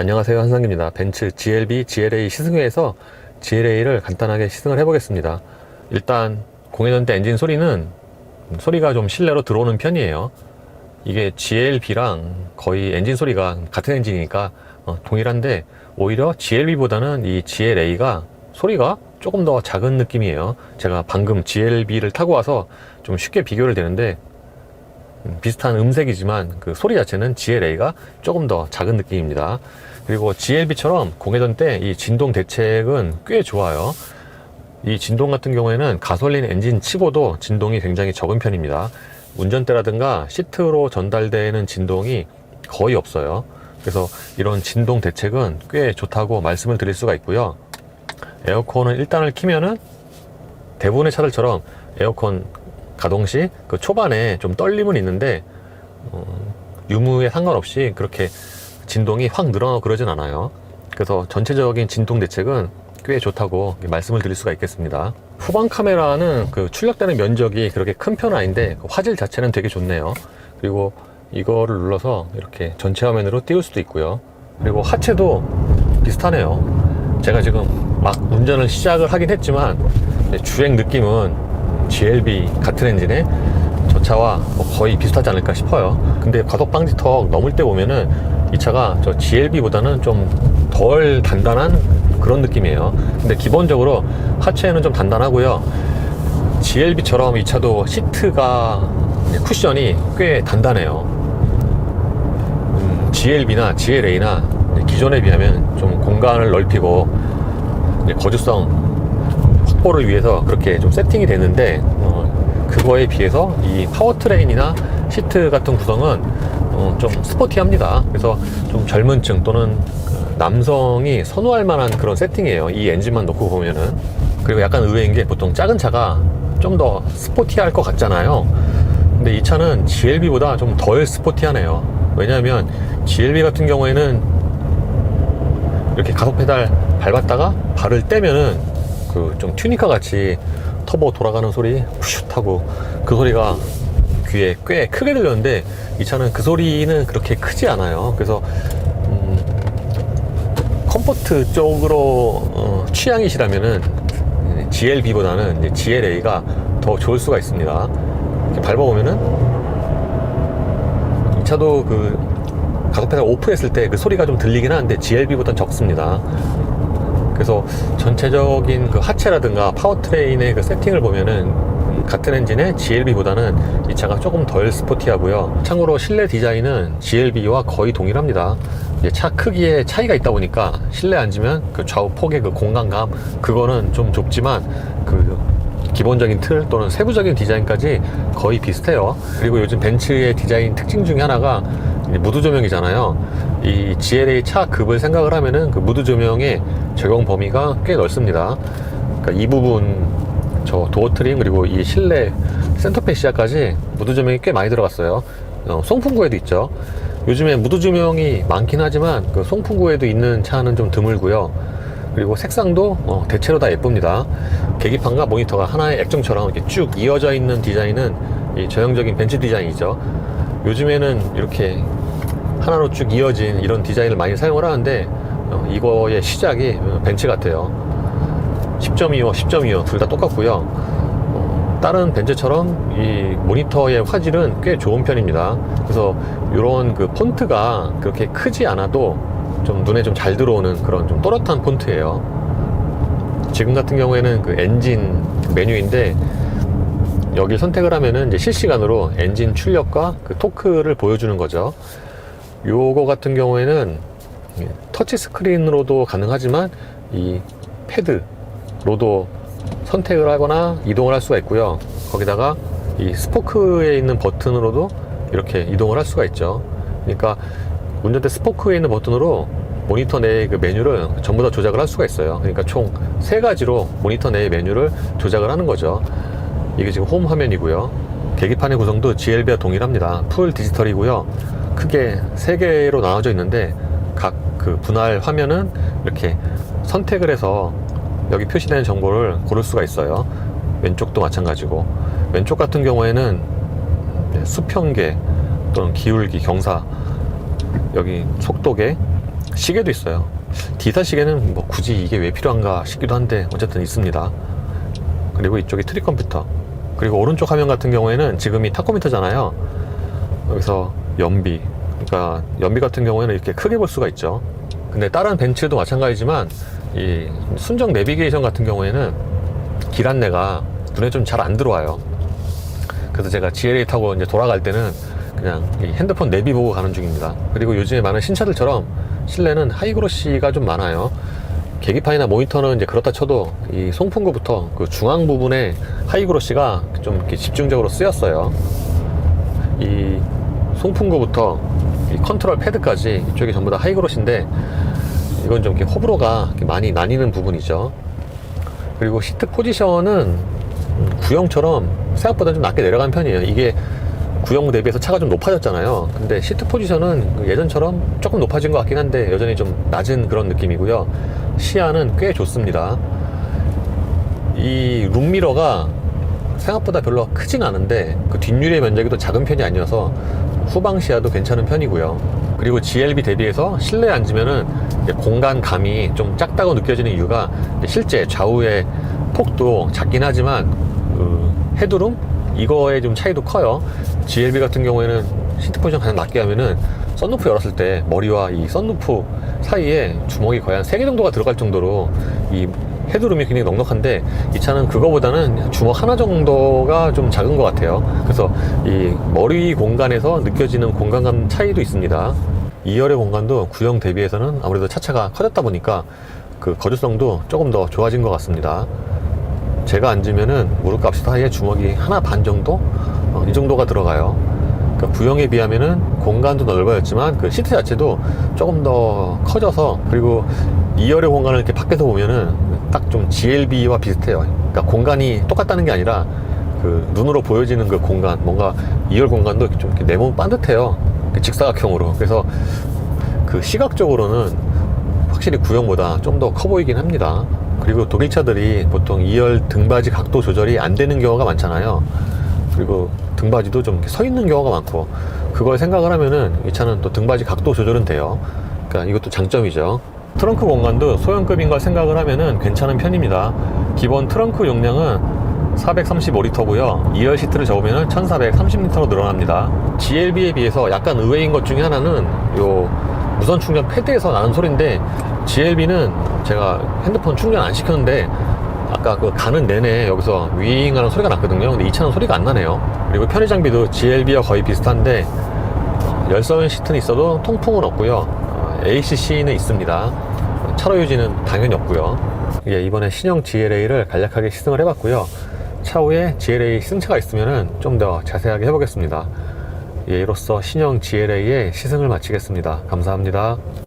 안녕하세요 한상입니다. 벤츠 GLB, GLA 시승회에서 GLA를 간단하게 시승을 해보겠습니다. 일단 공회전대 엔진 소리는 소리가 좀 실내로 들어오는 편이에요. 이게 GLB랑 거의 엔진 소리가 같은 엔진이니까 어, 동일한데 오히려 GLB보다는 이 GLA가 소리가 조금 더 작은 느낌이에요. 제가 방금 GLB를 타고 와서 좀 쉽게 비교를 되는데 음, 비슷한 음색이지만 그 소리 자체는 GLA가 조금 더 작은 느낌입니다. 그리고 GLB처럼 공회전 때 이 진동 대책은 꽤 좋아요. 이 진동 같은 경우에는 가솔린 엔진 치고도 진동이 굉장히 적은 편입니다. 운전대라든가 시트로 전달되는 진동이 거의 없어요. 그래서 이런 진동 대책은 꽤 좋다고 말씀을 드릴 수가 있고요. 에어컨은 일단을 키면은 대부분의 차들처럼 에어컨 가동 시 그 초반에 좀 떨림은 있는데 어, 유무에 상관없이 그렇게 진동이 확 늘어나고 그러진 않아요. 그래서 전체적인 진동 대책은 꽤 좋다고 말씀을 드릴 수가 있겠습니다. 후방 카메라는 그 출력되는 면적이 그렇게 큰 편은 아닌데 그 화질 자체는 되게 좋네요. 그리고 이거를 눌러서 이렇게 전체 화면으로 띄울 수도 있고요. 그리고 하체도 비슷하네요. 제가 지금 막 운전을 시작을 하긴 했지만 주행 느낌은 GLB 같은 엔진에 저 차와 뭐 거의 비슷하지 않을까 싶어요. 근데 과속 방지턱 넘을 때 보면은 이 차가 저 GLB보다는 좀 덜 단단한 그런 느낌이에요. 근데 기본적으로 하체는 좀 단단하고요. GLB처럼 이 차도 시트가 쿠션이 꽤 단단해요. 음, GLB나 GLA나 기존에 비하면 좀 공간을 넓히고 이제 거주성 확보를 위해서 그렇게 좀 세팅이 되는데 어, 그거에 비해서 이 파워트레인이나 시트 같은 구성은 어, 좀 스포티합니다. 그래서 좀 젊은 층 또는 그 남성이 선호할 만한 그런 세팅이에요. 이 엔진만 놓고 보면은 그리고 약간 의외인 게 보통 작은 차가 좀 더 스포티할 것 같잖아요. 근데 이 차는 GLB보다 좀 덜 스포티하네요. 왜냐하면 GLB 같은 경우에는 이렇게 가속 페달 밟았다가 발을 떼면은 그 좀 튜니카 같이 터보 돌아가는 소리 푸슛 하고 그 소리가 귀에 꽤 크게 들렸는데 이 차는 그 소리는 그렇게 크지 않아요. 그래서 음, 컴포트 쪽으로 어, 취향이시라면은 GLB보다는 GLA가 더 좋을 수가 있습니다. 밟아보면은 이 차도 그 가속페달 오프했을 때 그 소리가 좀 들리긴 하는데 GLB보다는 적습니다. 그래서 전체적인 그 하체라든가 파워트레인의 그 세팅을 보면은 같은 엔진의 GLB보다는 이 차가 조금 덜 스포티하고요. 참고로 실내 디자인은 GLB와 거의 동일합니다. 차 크기에 차이가 있다 보니까 실내 앉으면 그 좌우 폭의 그 공간감 그거는 좀 좁지만 그 기본적인 틀 또는 세부적인 디자인까지 거의 비슷해요. 그리고 요즘 벤츠의 디자인 특징 중에 하나가 무드 조명이잖아요. 이 GLA 차 급을 생각을 하면은 그 무드 조명의 적용 범위가 꽤 넓습니다. 그러니까 이 부분 저 도어 트림 그리고 이 실내 센터페시아까지 무드 조명이 꽤 많이 들어갔어요. 어, 송풍구에도 있죠. 요즘에 무드 조명이 많긴 하지만 그 송풍구에도 있는 차는 좀 드물고요. 그리고 색상도 어, 대체로 다 예쁩니다. 계기판과 모니터가 하나의 액정처럼 이렇게 쭉 이어져 있는 디자인은 이 전형적인 벤츠 디자인이죠. 요즘에는 이렇게 하나로 쭉 이어진 이런 디자인을 많이 사용을 하는데 어, 이거의 시작이 어, 벤츠 같아요. 10.25, 10.25 둘 다 똑같고요. 어, 다른 벤츠처럼 이 모니터의 화질은 꽤 좋은 편입니다. 그래서 이런 그 폰트가 그렇게 크지 않아도 좀 눈에 좀 잘 들어오는 그런 좀 또렷한 폰트예요. 지금 같은 경우에는 그 엔진 메뉴인데 여기 선택을 하면은 이제 실시간으로 엔진 출력과 그 토크를 보여주는 거죠. 요거 같은 경우에는 터치 스크린으로도 가능하지만 이 패드로도 선택을 하거나 이동을 할 수가 있고요. 거기다가 이 스포크에 있는 버튼으로도 이렇게 이동을 할 수가 있죠. 그러니까 운전대 스포크에 있는 버튼으로 모니터 내의 그 메뉴를 전부 다 조작을 할 수가 있어요. 그러니까 총 세 가지로 모니터 내의 메뉴를 조작을 하는 거죠. 이게 지금 홈 화면이고요. 계기판의 구성도 GLB와 동일합니다. 풀 디지털이고요. 크게 세 개로 나눠져 있는데 각 그 분할 화면은 이렇게 선택을 해서 여기 표시되는 정보를 고를 수가 있어요. 왼쪽도 마찬가지고 왼쪽 같은 경우에는 수평계 또는 기울기, 경사 여기 속도계 시계도 있어요. 디지털 시계는 뭐 굳이 이게 왜 필요한가 싶기도 한데 어쨌든 있습니다. 그리고 이쪽이 트리 컴퓨터. 그리고 오른쪽 화면 같은 경우에는 지금이 타코미터잖아요. 여기서 연비. 그러니까 연비 같은 경우에는 이렇게 크게 볼 수가 있죠. 근데 다른 벤츠도 마찬가지지만 이 순정 내비게이션 같은 경우에는 길 안내가 눈에 좀 잘 안 들어와요. 그래서 제가 GLA 타고 이제 돌아갈 때는 그냥 이 핸드폰 내비 보고 가는 중입니다. 그리고 요즘에 많은 신차들처럼 실내는 하이그로시가 좀 많아요. 계기판이나 모니터는 이제 그렇다 쳐도 이 송풍구부터 그 중앙 부분에 하이그로시가 좀 이렇게 집중적으로 쓰였어요. 이 송풍구부터 이 컨트롤 패드까지 이쪽이 전부 다 하이그로시인데 이건 좀 이렇게 호불호가 많이 나뉘는 부분이죠. 그리고 시트 포지션은 음, 구형처럼 생각보다 좀 낮게 내려간 편이에요. 이게 구형 대비해서 차가 좀 높아졌잖아요. 근데 시트 포지션은 예전처럼 조금 높아진 것 같긴 한데 여전히 좀 낮은 그런 느낌이고요. 시야는 꽤 좋습니다. 이 룸미러가 생각보다 별로 크진 않은데 그 뒷유리의 면적이 또 작은 편이 아니어서 후방 시야도 괜찮은 편이고요. 그리고 GLB 대비해서 실내에 앉으면은 공간감이 좀 작다고 느껴지는 이유가 실제 좌우의 폭도 작긴 하지만 그 헤드룸 이거의 좀 차이도 커요. GLB 같은 경우에는 시트 포지션 가장 낮게 하면은 썬루프 열었을 때 머리와 이 썬루프 사이에 주먹이 거의 한 3개 정도가 들어갈 정도로 이 헤드룸이 굉장히 넉넉한데 이 차는 그거보다는 주먹 하나 정도가 좀 작은 것 같아요. 그래서 이 머리 공간에서 느껴지는 공간감 차이도 있습니다. 2열의 공간도 구형 대비해서는 아무래도 차차가 커졌다 보니까 그 거주성도 조금 더 좋아진 것 같습니다. 제가 앉으면은 무릎값 사이에 주먹이 하나 반 정도? 어, 이 정도가 들어가요. 그러니까 구형에 비하면은 공간도 넓어졌지만 그 시트 자체도 조금 더 커져서 그리고 2열의 공간을 이렇게 밖에서 보면은 딱 좀 GLB와 비슷해요. 그러니까 공간이 똑같다는 게 아니라 그 눈으로 보여지는 그 공간, 뭔가 2열 공간도 좀 네모 반듯해요. 직사각형으로. 그래서 그 시각적으로는 확실히 구형보다 좀 더 커 보이긴 합니다. 그리고 독일 차들이 보통 2열 등받이 각도 조절이 안 되는 경우가 많잖아요. 그리고 등받이도 좀 서 있는 경우가 많고 그걸 생각을 하면은 이 차는 또 등받이 각도 조절은 돼요. 그러니까 이것도 장점이죠. 트렁크 공간도 소형급인 걸 생각을 하면은 괜찮은 편입니다. 기본 트렁크 용량은 435리터고요. 2열 시트를 접으면 1430리터로 늘어납니다. GLB에 비해서 약간 의외인 것 중에 하나는 요 무선 충전 패드에서 나는 소리인데 GLB는 제가 핸드폰 충전 안 시켰는데 아까 그 가는 내내 여기서 윙 하는 소리가 났거든요. 근데 이 차는 소리가 안 나네요. 그리고 편의 장비도 GLB와 거의 비슷한데 어, 열선 시트는 있어도 통풍은 없고요. 어, ACC는 있습니다. 차로 유지는 당연히 없고요. 예, 이번에 신형 GLA를 간략하게 시승을 해봤고요. 차후에 GLA 시승차가 있으면 좀 더 자세하게 해보겠습니다. 예, 이로써 신형 GLA의 시승을 마치겠습니다. 감사합니다.